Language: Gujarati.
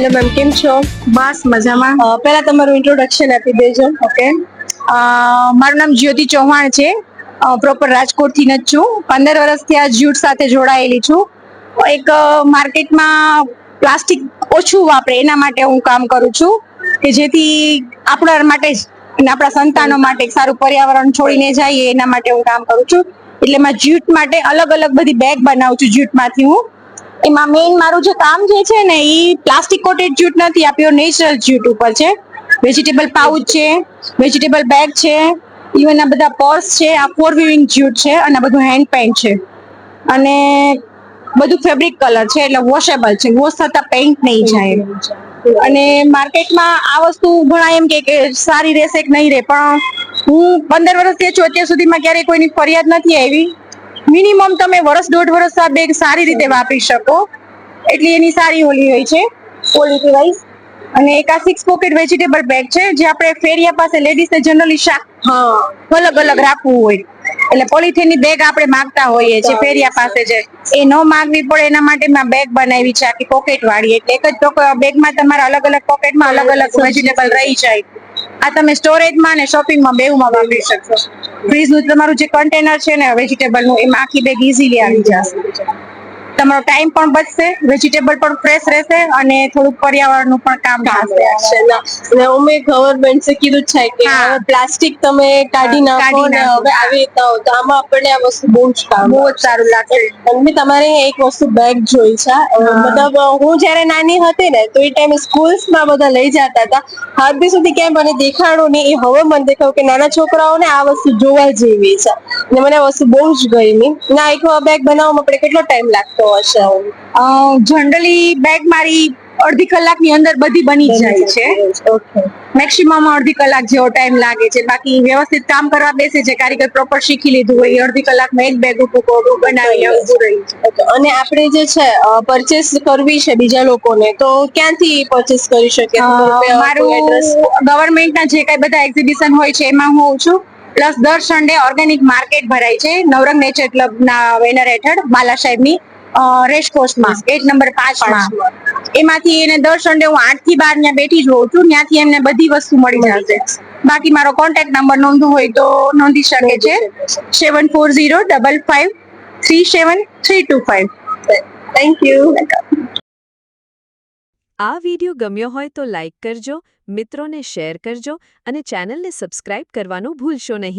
હેલો મેમ કેમ છો બસ મજામાં. પહેલા તમારું ઇન્ટ્રોડક્શન આપી દેજો. ઓકે. મારું નામ જ્યોતિ ચૌહાણ છે. પ્રોપર રાજકોટથી જ છું. પંદર વર્ષથી આ જ્યુટ સાથે જોડાયેલી છું. એક માર્કેટમાં પ્લાસ્ટિક ઓછું વાપરે એના માટે હું કામ કરું છું. કે જેથી આપણા માટે જ અને આપણા સંતાનો માટે સારું પર્યાવરણ છોડીને જઈએ એના માટે હું કામ કરું છું. એટલે મેં જ્યુટ માટે અલગ અલગ બધી બેગ બનાવું છું જ્યુટમાંથી હું. એમાં મેઇન મારું જે કામ જે છે ને એ પ્લાસ્ટિક કોટેડ જ્યુટ નથી, આ પ્યોર નેચરલ જ્યુટ ઉપર છે. વેજીટેબલ પાઉચ છે વેજીટેબલ બેગ છે ઇવન આ બધા પર્સ છે, આ ફોર વિવિંગ જ્યુટ છે, અને બધું હેન્ડ પેન્ટ છે. અને બધું ફેબ્રિક કલર છે, એટલે વોશેબલ છે વોશ થતા પેન્ટ નહીં જાય. અને માર્કેટમાં આ વસ્તુ ઘણા એમ કે સારી રહેશે કે નહીં રહે, પણ હું પંદર વર્ષથી છું, અત્યાર સુધીમાં ક્યારેય કોઈની ફરિયાદ નથી આવી. મિનિમમ તમે વર્ષ દોઢ વર્ષ આ બેગ સારી રીતે વાપરી શકો. એટલી એની સારી ઓલી હોય છે ક્વોલિટી વાઇઝ અને એક આ સિક્સ પોકેટ વેજીટેબલ બેગ છે જે આપણે ફેરિયા પાસે લેડીઝને જનરલી શાક હા. અલગ અલગ રાખવું હોય. એટલે પોલિથીનની બેગ આપણે માંગતા હોઈએ છીએ ફેરિયા પાસે જે. એ ન માંગવી પડે એના માટે મેં બેગ બનાવી છે આખી પોકેટ વાળી. એટલે એક જ બેગમાં તમારા અલગ અલગ પોકેટમાં અલગ અલગ વેજીટેબલ રહી જાય. આ તમે સ્ટોરેજમાં અને શોપિંગમાં બેવમાં વાપરી શકશો ફ્રીજનું તમારું જે કન્ટેનર છે ને વેજીટેબલનું એમાં આખી બેગ ઇઝીલી આવી જશે. તમારો ટાઈમ પણ બચશે વેજીટેબલ પણ ફ્રેશ રહેશે અને થોડુંક પર્યાવરણનું પણ કામ થશે. અને ના ને અમે ગવર્મેન્ટ કીધું છે કે પ્લાસ્ટિક તમે કાઢી નાખો ને હવે આવી તો આમાં આપણને આ વસ્તુ બહુ જ કામ બહુ જ સારું લાગશે. અને તમારે એક વસ્તુ બેગ જોઈ છે. મતલબ હું જ્યારે નાની હતી ને તો એ ટાઈમે સ્કૂલ્સમાં બધા લઈ જતા હતા. હાથ બી સુધી ક્યાંય મને દેખાડો નહીં. એ હવે મને દેખાવ કે નાના છોકરાઓને આ વસ્તુ જોવા જેવી છે. ને મને આ વસ્તુ બહુ જ ગમી. ના એક બેગ બનાવવામાં આપણે કેટલો ટાઈમ લાગતો હશે જનરલી બેગ મારી અડધી કલાકની અંદર બધી બની જાય છે. ઓકે. મેક્સિમમ અડધી કલાક જેવો ટાઈમ લાગે છે. બાકી વ્યવસ્થિત કામ કરવા બેસે છે. કારીગર પ્રોપર શીખી લીધું હોય એ અડધી કલાકમાં એક બેગ ઉપર કોડું બનાવીને ઉભું રહી અને આપણે જે છે પરચેસ કરવી છે બીજા લોકોને તો ક્યાંથી પરચેસ કરી શકીએ? મારું ગવર્મેન્ટના જે કઈ બધા એક્ઝિબિશન હોય છે એમાં હું છું. પ્લસ દર સન્ડે ઓર્ગેનિક માર્કેટ ભરાય છે. નવરંગ નેચર ક્લબ ના બેનર હેઠળ બાલા સાહેબની રેસકોર્સમાં ગેટ નંબર પાંચમાં એમાંથી એને દર સન્ડે હું આઠથી બાર ત્યાં બેઠી જ હોઉં છું ત્યાંથી એમને બધી વસ્તુ મળી જશે. બાકી મારો કોન્ટેક્ટ નંબર નોંધવું હોય તો નોંધી શકે છે. Seven four zero double five three seven three two five thank you આ વિડિયો ગમ્યો હોય તો લાઇક કરજો મિત્રોને શેર કરજો અને ચેનલને સબસ્ક્રાઇબ કરવાનું ભૂલશો નહીં.